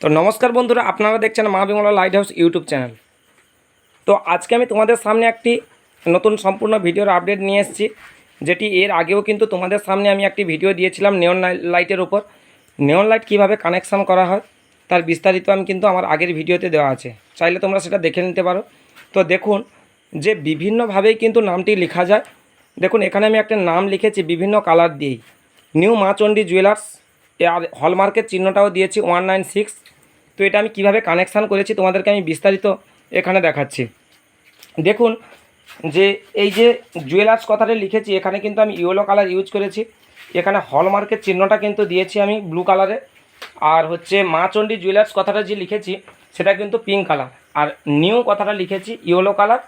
তো নমস্কার বন্ধুরা, আপনারা দেখছেন মা Bimala light house YouTube channel. তো আজকে আমি তোমাদের সামনে একটি নতুন সম্পূর্ণ ভিডিওর আপডেট নিয়ে এসেছি, যেটি এর আগেও কিন্তু তোমাদের সামনে আমি একটি ভিডিও দিয়েছিলাম নেওন লাইটের উপর। নেওন লাইট কীভাবে কানেকশান করা হয়, তার বিস্তারিত আমি কিন্তু আমার আগের ভিডিওতে দেওয়া আছে। চাইলে তোমরা সেটা দেখে নিতে পারো। তো দেখুন, যে বিভিন্নভাবেই কিন্তু নামটি লেখা যায়। দেখুন, এখানে আমি একটা নাম লিখেছি বিভিন্ন কালার দিয়েই। নিউ মাচন্ডি জুয়েলার্স আর হলমার্কের চিহ্নটাও দিয়েছি ওয়ান নাইন সিক্স তো এটা আমি কীভাবে কানেকশান করেছি তোমাদেরকে আমি বিস্তারিত এখানে দেখাচ্ছি। দেখুন, যে এই যে জুয়েলার্স কথাটা লিখেছি, এখানে কিন্তু আমি ইয়েলো কালার ইউজ করেছি। এখানে হলমার্কের চিহ্নটা কিন্তু দিয়েছি আমি ব্লু কালারে আর হচ্ছে মা চণ্ডী জুয়েলার্স কথাটা যে লিখেছি, সেটা কিন্তু পিঙ্ক কালার আর নিউ কথাটা লিখেছি ইয়েলো কালার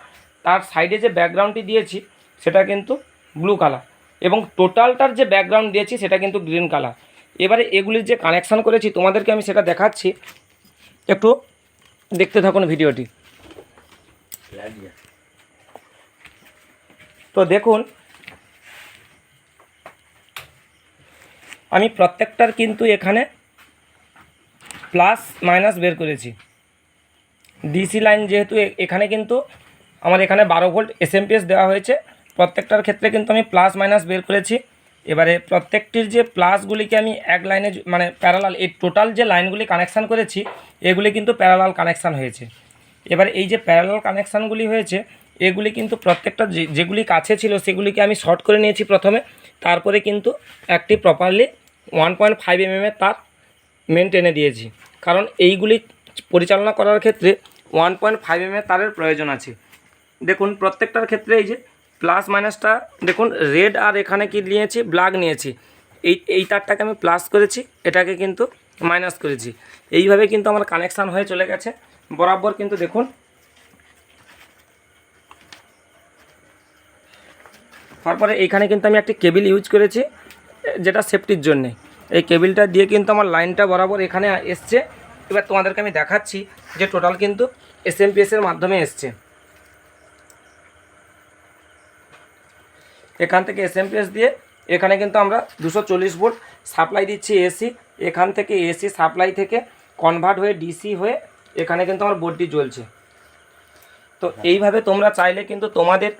তার সাইডে যে ব্যাকগ্রাউন্ডটি দিয়েছি, সেটা কিন্তু ব্লু কালার এবং টোটালটার যে ব্যাকগ্রাউন্ড দিয়েছি, সেটা কিন্তু গ্রিন কালার এবারে এগুলির যে কানেকশান করেছি, তোমাদেরকে আমি সেটা দেখাচ্ছি। একটু দেখতে থাকুন ভিডিওটি। তো দেখুন, আমি প্রত্যেকটার কিন্তু এখানে প্লাস মাইনাস বের করেছি। ডিসি লাইন যেহেতু এখানে কিন্তু আমার এখানে বারো ভোল্ট এসএমপিএস দেওয়া হয়েছে। প্রত্যেকটার ক্ষেত্রে কিন্তু আমি প্লাস মাইনাস বের করেছি। এবারে প্রত্যেকটির যে প্লাসগুলিকে আমি এক লাইনে মানে প্যারালাল এই টোটাল যে লাইনগুলি কানেকশান করেছি, এগুলি কিন্তু প্যারালাল কানেকশান হয়েছে। এবার এই যে প্যারালাল কানেকশানগুলি হয়েছে, এগুলি কিন্তু প্রত্যেকটা যেগুলি কাছে ছিল সেগুলিকে আমি শর্ট করে নিয়েছি প্রথমে। তারপরে কিন্তু একটি প্রপারলি ওয়ান পয়েন্ট ফাইভ এমএমের তার মেন টেনে দিয়েছি। কারণ এইগুলি পরিচালনা করার ক্ষেত্রে ওয়ান পয়েন্ট ফাইভ এম তারের প্রয়োজন আছে। দেখুন, প্রত্যেকটার ক্ষেত্রে এই যে প্লাস মাইনাসটা, দেখুন রেড আর এখানে কি নিয়েছি? ব্ল্যাক নিয়েছি। এই এই তারটাকে আমি প্লাস করেছি, এটাকে কিন্তু মাইনাস করেছি। এইভাবে কিন্তু আমার কানেকশান হয়ে চলে গেছে। বরাবর কিন্তু দেখুন, তারপরে এইখানে কিন্তু আমি একটি কেবিল ইউজ করেছি, যেটা সেফটির জন্যে। এই কেবিলটা দিয়ে কিন্তু আমার লাইনটা বরাবর এখানে এসছে। এবার তোমাদেরকে আমি দেখাচ্ছি যে টোটাল কিন্তু এসএমপিএসের মাধ্যমে এসছে। এখান থেকে এসএমপিএস দিয়ে এখানে কিন্তু আমরা দুশো চল্লিশ ভোল্ট সাপ্লাই দিচ্ছি এসি এখান থেকে এসি সাপ্লাই থেকে কনভার্ট হয়ে ডিসি হয়ে এখানে কিন্তু আমার বোর্ডটি জ্বলছে তো এইভাবে তোমরা চাইলে কিন্তু তোমাদের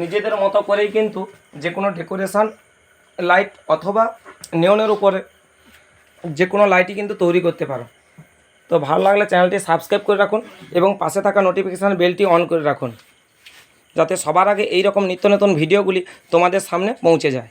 নিজেদের মতো করেই কিন্তু যে কোনো ডেকোরেশন লাইট অথবা নেওনের উপরে যে কোনো লাইটই কিন্তু তৈরি করতে পারো। তো ভালো লাগলে চ্যানেলটি সাবস্ক্রাইব করে রাখুন এবং পাশে থাকা নোটিফিকেশান বেলটি অন করে রাখুন। যাতে সবার আগে এই রকম নিত্য নতুন ভিডিওগুলি তোমাদের সামনে পৌঁছে যায়।